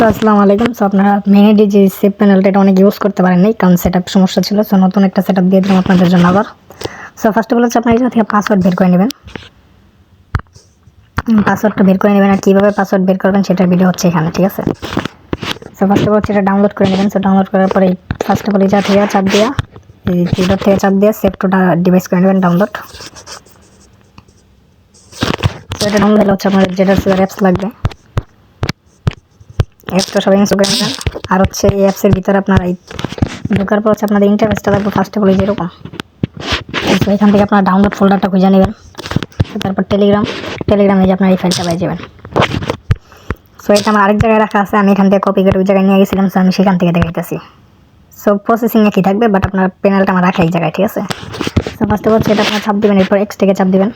তো আসসালামু আলাইকুম। সো আপনারা মেহেডি যে সেভ প্যানেলটা এটা অনেক ইউজ করতে পারেন নাই, কারণ সেট সমস্যা ছিল। সো নতুন একটা সেট দিয়ে দিলাম আপনাদের জন্য আবার। সো ফার্স্ট অফ অল হচ্ছে আপনার থেকে পাসওয়ার্ড বের করে নেবেন। পাসওয়ার্ডটা বের করে নেবেন আর কীভাবে পাসওয়ার্ড বের করবেন সেটার ভিডিও হচ্ছে এখানে, ঠিক আছে? সো ফার্স্ট অফ অল এটা ডাউনলোড করে নেবেন। সো ডাউনলোড করার পরে ফার্স্ট অফ অল এটা থেকে চাপ দিয়া, এই থ্রিডর থেকে চাপ দিয়ে সেভ টুটা ডিভাইস করে নেবেন ডাউনলোড তো এটা ডাউনলোড হচ্ছে আপনার যেটা অ্যাপস লাগবে। অ্যাপসটা সবাই ইনস্টল করে নেবেন আর হচ্ছে এই অ্যাপসের ভিতরে আপনারা ঢোকার পর হচ্ছে আপনাদের ইন্টারফেসটা লাগবে ফার্স্টে বলে যেরকম তো এখান থেকে আপনারা ডাউনলোড ফোল্ডারটা খুঁজে নেবেন। তারপর টেলিগ্রাম টেলিগ্রামে যে আপনার এই ফাইলটা পেয়ে যাবেন। সো এটা আমার আরেক জায়গায় রাখা আছে, আমি এখান থেকে কপি করে ওই জায়গায় নিয়ে গেছিলাম সো আমি সেখান থেকে দেখাইতেছি। সো প্রসেসিং একই থাকবে বাট আপনার প্যানেলটা আমার রাখা এই জায়গায়, ঠিক আছে? সো ফার্স্ট অফ হচ্ছে এটা আপনার চাপ দেবেন, এরপর এক্স থেকে চাপ দেবেন।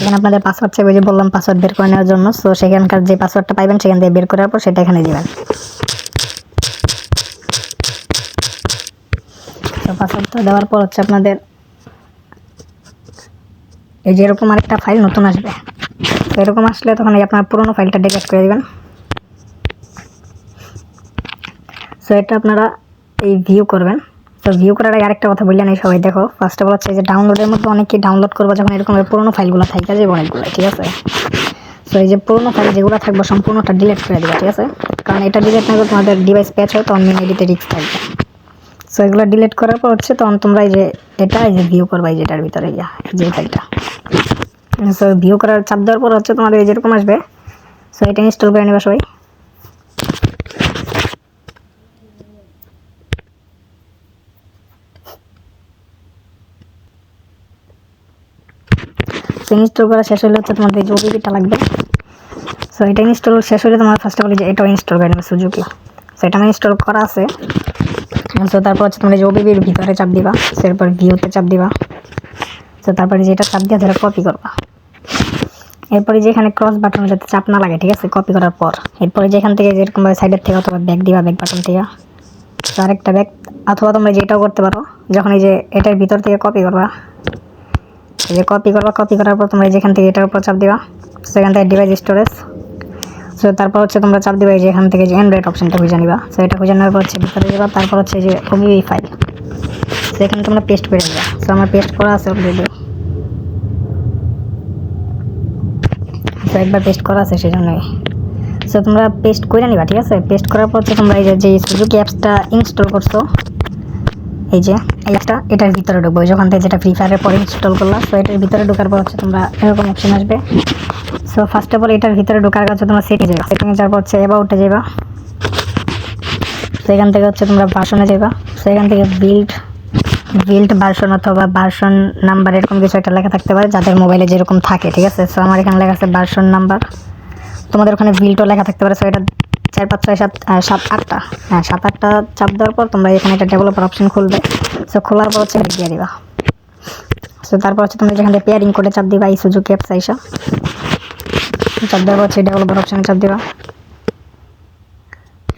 এখানে আপনাদের পাসওয়ার্ড চাইবে, যে বললাম পাসওয়ার্ড বের করে নেওয়ার জন্য। সো সেখানকার যে পাসওয়ার্ডটা পাইবেন, সেখান থেকে বের করার পর সেটা এখানে দেবেন। তো পাসওয়ার্ডটা দেওয়ার পর হচ্ছে আপনাদের এই যে এরকম আরেকটা ফাইল নতুন আসবে। তো এরকম আসলে তখন এই আপনার পুরোনো ফাইলটা ডিলিট করে দিবেন। সো এটা আপনারা এই ভিউ করবেন। তো ভিউ করার আগে আরেকটা কথা বললেন এই সবাই, দেখো ফার্স্ট অফ অল হচ্ছে যে ডাউনলোডের মধ্যে অনেকে ডাউনলোড করব যখন এরকম এর পুরোনো ফাইলগুলো থাকে, যে অনেকগুলো, ঠিক আছে? সো এই যে পুরোনো ফাইল যেগুলো থাকবে সম্পূর্ণটা ডিলিট করে দেবে, ঠিক আছে? কারণ এটা ডিলিট না করে তোমাদের ডিভাইস প্যাচ হয়, তখন মেন এডিতে রিক্স থাকবে। সো এগুলো ডিলিট করার পর হচ্ছে তখন তোমরা এই যে এটা, এই যে ভিউ করবা এই যেটার ভিতরে, ইয়া যে ফাইলটা। সো ভিউ করার চাপ দেওয়ার পর হচ্ছে তোমাদের এই যেরকম আসবে সো এটা ইনস্টল করে নেবে সবাই। ইনস্টল করা শেষ হলে হচ্ছে তোমাদের যে ওবিপিটা লাগবে। সো এটা ইনস্টল শেষ হলে তোমার ফার্স্ট অফ অল যে এটাও ইনস্টল করে নেবে সুজুকি সো এটা আমার ইনস্টল করা আছে। সো তারপর হচ্ছে তোমরা যে ওবিপির ভিতরে চাপ দিবা সেরপর ভিউতে চাপ দিবা। সো তারপরে যেটা চাপ দিয়ে সেটা কপি করবা। এরপরে যেখানে ক্রস বাটন যাতে চাপ না লাগে, ঠিক আছে? কপি করার পর। এরপরে যেখান থেকে যেরকমভাবে সাইডের থেকে অথবা ব্যাক দিবা ব্যাক বাটন থেকে তো আরেকটা ব্যাক অথবা তোমরা যেটাও করতে পারো, যখন এই যে এটার ভিতর থেকে কপি করবা যে কপি করবা কপি করার পর তোমরা যেখান থেকে এটার উপর চাপ দিবা, সেখান থেকে ডিভাইস স্টোরেজ সো তারপর হচ্ছে তোমরা চাপ দিবা এই যে এখান থেকে যে অ্যান্ড্রয়েড অপশনটা খুঁজে নিবা। সো এটা খুঁজে নেওয়ার পর হচ্ছে ভিতরে যাবা, তারপর হচ্ছে যে ওবিবি ফাইল সেখানে তোমরা পেস্ট করে দিবা সো আমার পেস্ট করা আছে অলরেডি সো একবার পেস্ট করা আছে সেই জন্যই সো তোমরা পেস্ট করে নিবা, ঠিক আছে? পেস্ট করার পর হচ্ছে তোমরা এই যে সুজুকি অ্যাপসটা ইনস্টল করছ এই যে, এই অ্যাপসটা এটার ভিতরে ঢুকবো। যখন থেকে যেটা ফ্রি ফায়ারের পরে ইনস্টল করলাম সো এটার ভিতরে ঢোকার পর হচ্ছে তোমরা এরকম অপশন আসবে। সো ফার্স্ট অফ অল এটার ভিতরে ঢোকার কাছে তোমরা সেটিং যাবে সেটিংয়ে যাওয়ার পর হচ্ছে অ্যাবাউটে যাবা সেখান থেকে হচ্ছে তোমরা ভার্সনে যাবা সেখান থেকে বিল্ড বিল্ড ভার্সন অথবা ভার্সন নাম্বার এরকম কিছু একটা লেখা থাকতে পারে, যাদের মোবাইলে যেরকম থাকে, ঠিক আছে? সো আমার এখানে লেখা আছে ভার্সন নাম্বার তোমাদের ওখানে বিল্ডও লেখা থাকতে পারে সো এটা চার, পাঁচ, ছয়, সাত সাত, আটটা। হ্যাঁ সাত, আটটা চাপ দেওয়ার পর তোমরা এখানে একটা ডেভেলপার অপশন খুলবে। সো খোলার পর হচ্ছে দিয়ে দিবা। সো তারপর হচ্ছে তোমরা যেখানে পেয়ারিং করে চাপ দিবা, এই সুযোগ অ্যাপস আইসা। চাপ দেওয়ার পর হচ্ছে ডেভেলপার অপশানে চাপ দিবা।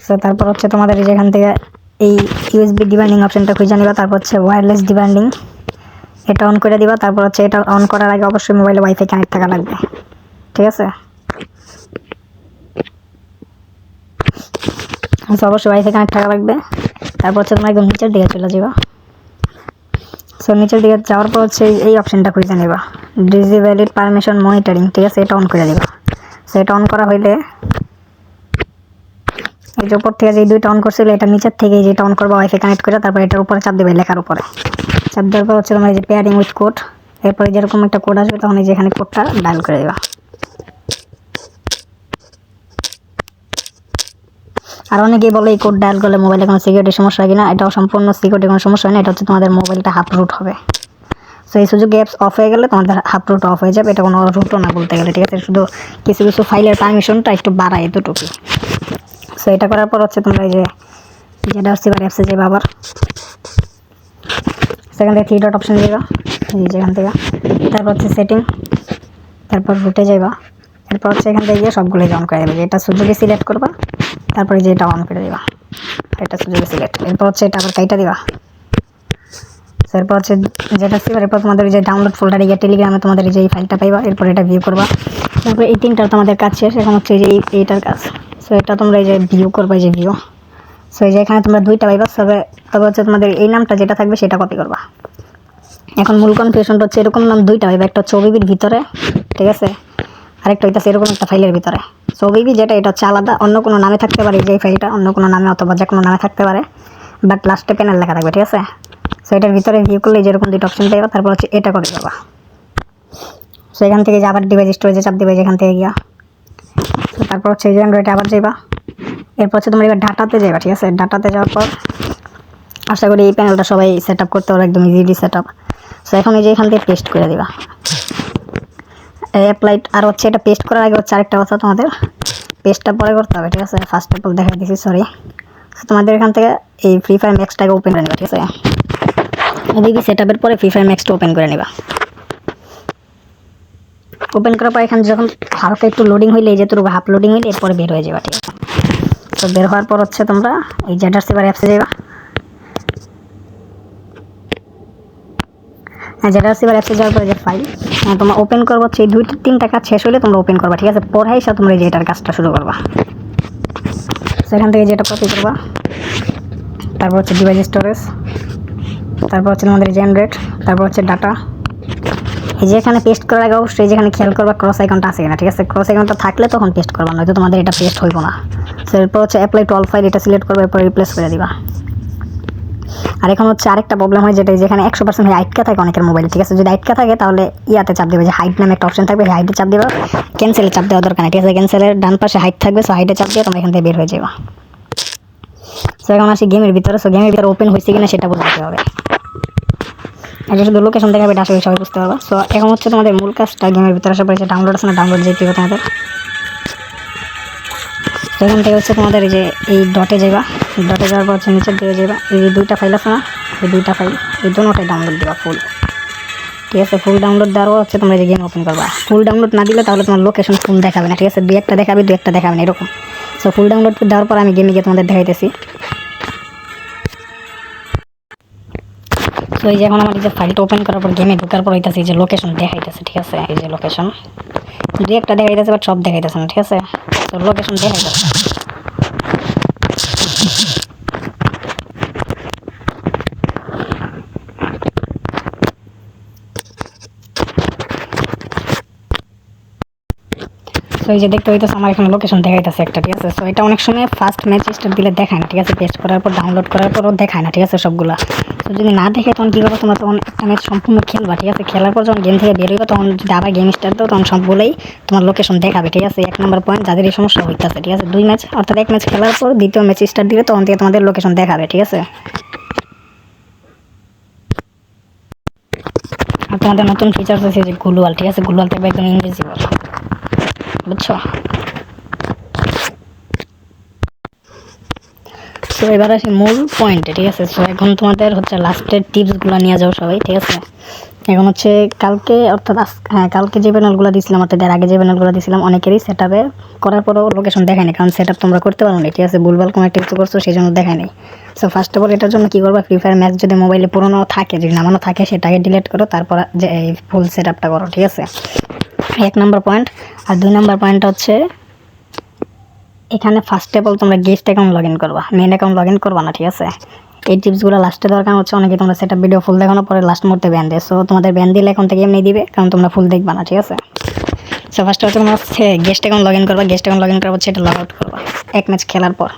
সো তারপর হচ্ছে তোমাদের যেখান থেকে এই ইউএসবি ডিবান্ডিং অপশনটা খুঁজে নিবা, তারপর হচ্ছে ওয়্যারলেস ডিবান্ডিং এটা অন করে দিবা, তারপর হচ্ছে এটা অন করার আগে অবশ্যই মোবাইলে ওয়াইফাই কানেক্ট থাকা লাগবে। ঠিক আছে? আচ্ছা অবশ্যই ওয়াইফাই কানেক্ট থাকা লাগবে। তারপর হচ্ছে তোমরা একদম নিচের দিকে চলে যাবা। সো নিচের দিকে যাওয়ার পর হচ্ছে এই- অপশনটা খুঁজে নেবা। ডিজি ভ্যালিড পারমিশন মনিটরিং ঠিক আছে? এটা অন করে দিবা সো এটা অন করা হইলে এই যে উপর থেকে যে দুইটা অন করছিল, এটা নিচের থেকে যেটা অন করবা ওয়াইফাই কানেক্ট করে তারপর এটার উপরে চাপ দেবে লেখার উপরে। চাপ দেওয়ার পর হচ্ছে তোমার এই যে পেয়ারিং উইথ কোড এরপরে যেরকম একটা কোড আসবে, তখন এই যে এখানে কোডটা ডায়াল করে দেবা। আর অনেকেই বলে এই কোড ডায়াল করলে মোবাইলে কোনো সিকিউরিটি সমস্যা হয় কিনা, এটাও সম্পূর্ণ সিকিউরিটি কোনো সমস্যা হয় না, এটা হচ্ছে তোমাদের মোবাইলটা হাফ রুট হবে। সো এই সুযোগ অ্যাপস অফ হয়ে গেলে তোমাদের হাফ রুট অফ হয়ে যাবে, এটা কোনো রুটও না বলতে গেলে, ঠিক আছে? শুধু কিছু কিছু ফাইলের পারমিশনটা একটু বাড়ায় এতটুকু সো এটা করার পর হচ্ছে তোমরা এই যে, যেটা হচ্ছে এবার অ্যাপসে যাবে আবার সেখান থেকে থ্রি ডট অপশন যাবা যেখান থেকে। তারপর হচ্ছে সেটিং তারপর রুটে যাবা এরপর হচ্ছে এখান থেকে গিয়ে সবগুলোই অন করে দেবে। এটা সুযোগে সিলেক্ট করবা, তারপরে যে এটা অন করে দিবা। এটা সুযোগে সিলেক্ট এরপর হচ্ছে এটা আবার কাইটা দিবা। এরপর হচ্ছে যেটা সিবার এরপর তোমাদের যে ডাউনলোড ফোল্ডারে গিয়ে টেলিগ্রামে তোমাদের যে এই ফাইলটা পাইবা, এরপর এটা ভিউ করবা। তারপর এই তিনটার তোমাদের কাজ শেষ। এখন হচ্ছে যে এই- এইটার কাজ। সো এটা তোমরা এই যে ভিউ করবে, এই যে ভিউ সো এই যে এখানে তোমরা দুইটা পাইবা। তবে তবে হচ্ছে তোমাদের এই নামটা যেটা থাকবে সেটা কপি করবা। এখন মূল কনফিউশনটা হচ্ছে এরকম নাম দুইটা পাইবা। একটা হচ্ছে ভিতরে, ঠিক আছে? আরেকটা হইতাছে, এরকম একটা ফাইলের ভিতরে। সো ওবিবি যেটা, এটা হচ্ছে আলাদা, অন্য কোনো নামে থাকতে পারে যে ফাইলটা অন্য কোনো নামে অথবা যে কোনো নামে থাকতে পারে। বাট লাস্টে প্যানেল লেখা থাকবে, ঠিক আছে? সো এটার ভিতরে ভিউ করলে যেরকম দুইটা অপশন পাইবা তারপর হচ্ছে এটা করে দেবা সো এখান থেকে যে আবার ডিভাইস স্টোরেজে চাপ দিবে যেখান থেকে গিয়া। তো তারপর হচ্ছে যে অ্যান্ড্রয়েডে আবার যাইবা। এরপর হচ্ছে তোমরা এবার ডাটাতে যাইবা, ঠিক আছে? ডাটাতে যাওয়ার পর আশা করি এই প্যানেলটা সবাই সেট আপ করতে পারবে একদম ইজিলি সেট আপ সো এখন এই যে এখান থেকে পেস্ট করে দিবা। অ্যাপ্লাইড আর হচ্ছে এটা পেস্ট করার আগে হচ্ছে আরেকটা কথা তোমাদের। পেস্টটা পরে করতে হবে, ঠিক আছে? ফার্স্ট অফ অল দেখাই দিছি সরি তোমাদের এখান থেকে এই ফ্রি ফায়ার ম্যাক্সটাকে ওপেন করে নেবা, ঠিক আছে? ওবিবি সেট আপের পরে ফ্রি ফায়ার ম্যাক্সটা ওপেন করে নেবা। ওপেন করার পর এখানে যখন হালকা একটু লোডিং হইলে, এই যে তোর হাফ লোডিং হইলে, এরপরে বের হয়ে যাবা, ঠিক আছে? তো বের হওয়ার পর হচ্ছে তোমরা এই জেডার সেভার অ্যাপসে যাবা হ্যাঁ জেডার সেভার অ্যাপসে যাওয়ার পরে যে ফাইল তোমরা ওপেন করব হচ্ছে এই দুইটা তিনটা কাজ শেষ হলে তোমরা ওপেন করবা, ঠিক আছে? পরে এসে তোমরা এই যে এটার কাজটা শুরু করবা। সেখান থেকে যেটা কপি করবা, তারপর হচ্ছে ডিভাইস স্টোরেজ তারপর হচ্ছে তোমাদের জেনারেট তারপর হচ্ছে ডাটা এই যে এখানে পেস্ট করার আগে অবশ্যই যেখানে খেয়াল করবা ক্রস আইকনটা আছে কিনা, ঠিক আছে? ক্রস আইকনটা থাকলে তখন পেস্ট করবা, নয়তো তোমাদের এটা পেস্ট হইব না। সো এরপর হচ্ছে অ্যাপ্লাই টু অল ফাইল এটা সিলেক্ট করবে, এরপর রিপ্লেস করে দিবা। আর এখন হচ্ছে আরেকটা প্রবলেম হয় যেটা যেখানে একশো পার্সেন্ট আইটকা থাকে অনেকের মোবাইলে ঠিক আছে? যদি আইটকা থাকে তাহলে ইয়াতে চাপ দেবে যে হাইট নামে একটা অপশন থাকবে হাইটে চাপ দেবে। ক্যান্সেলে চাপ দেওয়া দরকার নেই, ঠিক আছে? ক্যান্সেলের ডান পাশে হাইট থাকবে সো হাইটে চাপ দিয়ে তোমরা এখান থেকে বের হয়ে যাবা। সো এখন আসি গেমের ভিতরে সো গেমের ভিতরে ওপেন হয়েছে কিনা সেটা বুঝতে হবে। এটা শুধু লোকেশন দেখাবে, এটা আসলে সবাই বুঝতে পারবা। সো এখন হচ্ছে তোমাদের মূল কাজটা গেমের ভিতরে আসা পড়েছে ডাউনলোড আছে না ডাউনলোড যেতে হবে তোমাদের। তো এখান থেকে হচ্ছে তোমাদের যে এই ডটে যাবা ডটে যাওয়ার পর হচ্ছে নিচের দিকে যাবা এই দুইটা ফাইল আছে না, এই দুইটা ফাইল এই দুটোটাই ডাউনলোড দিবা ফুল ঠিক আছে ফুল ডাউনলোড দেওয়ার হচ্ছে তোমরা যে গেম ওপেন করবা। ফুল ডাউনলোড না দিলে তাহলে তোমার লোকেশন ফুল দেখাবে না, ঠিক আছে? দুই একটা দেখাবে, দুই একটা দেখাবে না, এরকম। সো ফুল ডাউনলোড দেওয়ার পর আমি গেমে গিয়ে তোমাদের দেখাইতেছি। তো এই যে এখন আমার এই যে ফাইলটা ওপেন করার পর গেমে ঢোকার পর হইতাছে এই যে লোকেশন দেখাইতেছে, ঠিক আছে? এই যে লোকেশন দুই একটা দেখাইতেছে বাট সব দেখাইতেছে না, ঠিক আছে? তো লোকেশন দেখাইতেছে সো এই যে দেখতে হইতেছে আমার এখানে লোকেশন দেখাইতেছে একটা, ঠিক আছে? সো এটা অনেক সময় ফার্স্ট ম্যাচ স্টার দিলে দেখায় না, ঠিক আছে? পেস্ট করার পর ডাউনলোড করার পরও দেখায় না, ঠিক আছে, সবগুলা। তো যদি না দেখে, তখন কী করব? তোমরা তখন একটা ম্যাচ সম্পূর্ণ খেলবা, ঠিক আছে? খেলার পর যখন গেম থেকে বের হইবে, তখন যদি আবার গেম স্টার্ট দাও, তখন সবগুলোই তোমার লোকেশন দেখাবে, ঠিক আছে? এক নম্বর পয়েন্ট যাদের এই সমস্যা হইতেছে, ঠিক আছে? দুই ম্যাচ অর্থাৎ এক ম্যাচ খেলার পর দ্বিতীয় ম্যাচ স্টার্ট দিলে তখন থেকে তোমাদের লোকেশন দেখাবে, ঠিক আছে? আর তোমাদের নতুন ফিচার্স আছে যে গুলওয়াল, ঠিক আছে? গুলওয়াল থাকবে একদম ইনভিজিবল বুঝছ তো এবার আসি মূল পয়েন্টে ঠিক আছে? সো এখন তোমাদের হচ্ছে লাস্টের টিপসগুলো নিয়ে যাও সবাই, ঠিক আছে? এখন হচ্ছে কালকে, অর্থাৎ হ্যাঁ কালকে যে প্যানেলগুলো দিয়েছিলাম অর্থাৎ আগে যে প্যানেলগুলো দিয়েছিলাম অনেকেরই সেট আপে করার পরও লোকেশন দেখায়নি, কারণ সেট আপ তোমরা করতে পারো না ঠিক আছে? ভুলভাল কোনো একটা কিছু করছ, সেই জন্য দেখায় নেই সো ফার্স্ট অফ অল এটার জন্য কী করবা? ফ্রি ফায়ার ম্যাচ যদি মোবাইলে পুরোনো থাকে, যদি নামানো থাকে, সেটাকে ডিলিট করো, তারপর যে এই ফুল সেট আপটা করো, ঠিক আছে? এক নম্বর পয়েন্ট আর দুই নম্বর পয়েন্ট হচ্ছে, এখানে ফার্স্ট অফ অল তোমরা গেস্ট অ্যাকাউন্ট লগ ইন করবা। মেন অ্যাকাউন্ট লগ ইন করবা না, ঠিক আছে? এই টিপসগুলো লাস্টে দরকার হচ্ছে, অনেকে তোমরা সেটা ভিডিও ফুল দেখানোর পরে লাস্ট মুহূর্তে ব্যান দেয়। সো তোমাদের ব্যান দিলে এখন থেকে এমনি দিবে, কারণ তোমরা ফুল দেখবা না, ঠিক আছে? সো ফার্স্ট হচ্ছে তোমরা হচ্ছে গেস্ট অ্যাকাউন্ট লগ ইন করবা গেস্ট অ্যাকাউন্ট লগ ইন হচ্ছে এটা লগ আউট করবা, এক ম্যাচ খেলার পর।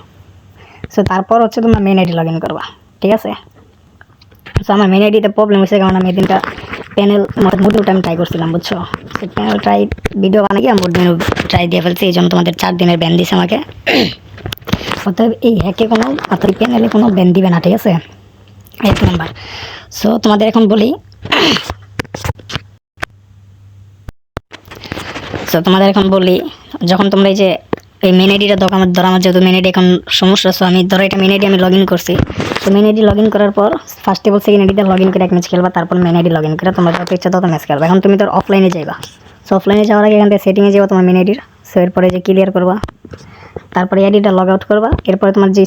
সো তারপর হচ্ছে তোমরা মেন আইডি লগ ইন করবা, ঠিক আছে? সো আমার মেন আইডিতে প্রবলেম হয়েছে, কারণ আমি এদিনটা প্যানেল মোটামুটি আমি ট্রাই করছিলাম, বুঝছ? সেই প্যানেল ট্রাই ভিডিও আমি মোট মেনু ট্রাই দিয়ে ফেলছি, এই জন্য তোমাদের চার দিনের ব্যান দিছে আমাকে। অতএব এই হ্যাকে কোনো অর্থাৎ প্যানেলে কোনো ব্যান দিবে না, ঠিক আছে? এক নাম্বার সো তোমাদের এখন বলি সো তোমাদের এখন বলি, যখন তোমরা এই যে, এই মেন আইডিটা দোকান ধরো, আমার যেহেতু মেন আইডি এখন সমস্যা সো আমি ধরো এটা মেন আইডি আমি লগ ইন করছি। তো মেন আইডি লগ ইন করার পর ফার্স্ট অল সেকেন্ড আইডিতে লগ ইন করে এক ম্যাচ খেলবা, তারপর মেন আইডি লগ ইন করে তোমরা যত ইচ্ছা তত ম্যাচ খেলবা। এখন তুমি তোর অফলাইনে যাইবা। সো অফলাইনে যাওয়ার আগে এখান থেকে সেটিংয়ে যাব তোমার মেন আইডির সো এরপরে যে ক্লিয়ার করবা, তারপরে আইডিটা লগ আউট করবা। এরপরে তোমার যে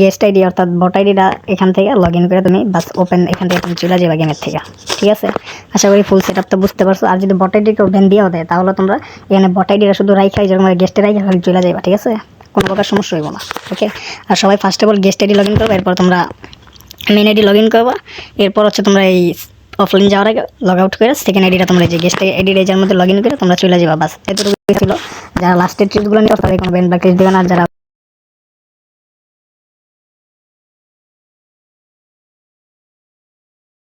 গেস্ট আইডি অর্থাৎ বট আইডিটা এখান থেকে লগ ইন করে তুমি বাস ওপেন এখান থেকে তুমি চলে যাবে গেমের থেকে। ঠিক আছে? আশা করি ফুল সেট তো বুঝতে পারছ। আর যদি বট আইডি কেউ ব্যান দিয়েও দেয়, তাহলে তোমরা এখানে বট আইডিটা শুধু রাইখাই যেরকম গেস্টে রাইখা চলে যাবে ঠিক আছে? কোনো প্রকার সমস্যা হইব না ওকে আর সবাই first of all guest ID log in করব, এরপর তোমরা মেন আইডি লগ ইন করবা, এরপর হচ্ছে তোমরা এই অফলাইন যাওয়ার আগে লগ আউট করে সেকেন্ড আইডিটা তোমরা যে গেস্ট আইডি রেজার মধ্যে লগ ইন করে তোমরা চলে যাবা, বাস। এতটুকু ছিল। যারা লাস্টের ট্রিপগুলো নিয়ে তাদের কোনো ব্যান্ড বা ক্রেডিট দেবে না যারা